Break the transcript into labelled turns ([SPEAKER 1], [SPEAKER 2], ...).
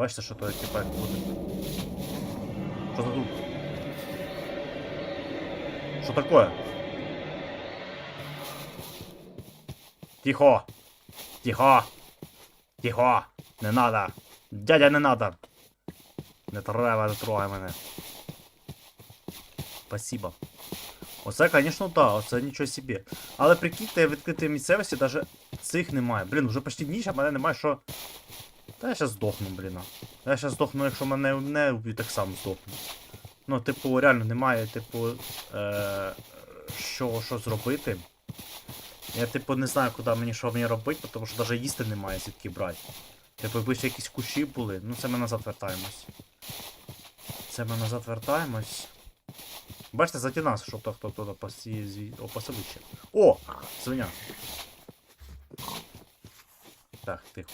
[SPEAKER 1] Бачите, що то типа буде. Що це тут? Що таке? Тихо! Тихо! Тихо! Не надо! Дядя, не надо! Не треба, не трогай мене. Спасибо. Оце, звісно, да, оце нічого собі. Але прикиньте, відкритій місцевості даже цих немає. Блін, вже почти ніч, а мене немає що. Та я щас здохну, блін. Я щас здохну, якщо мене не вб'ють, так само здохну. Ну, типу, реально немає, типу, е- що, що зробити. Я, типу, не знаю, куди мені що мені робити, тому що навіть їсти немає звідки брати. Типу, якби ще якісь кущі були. Ну, це ми назад вертаємось. Це ми назад вертаємось. Бачите, заді нас, щоб то хто туди ще. О! Свиня. Так, тихо.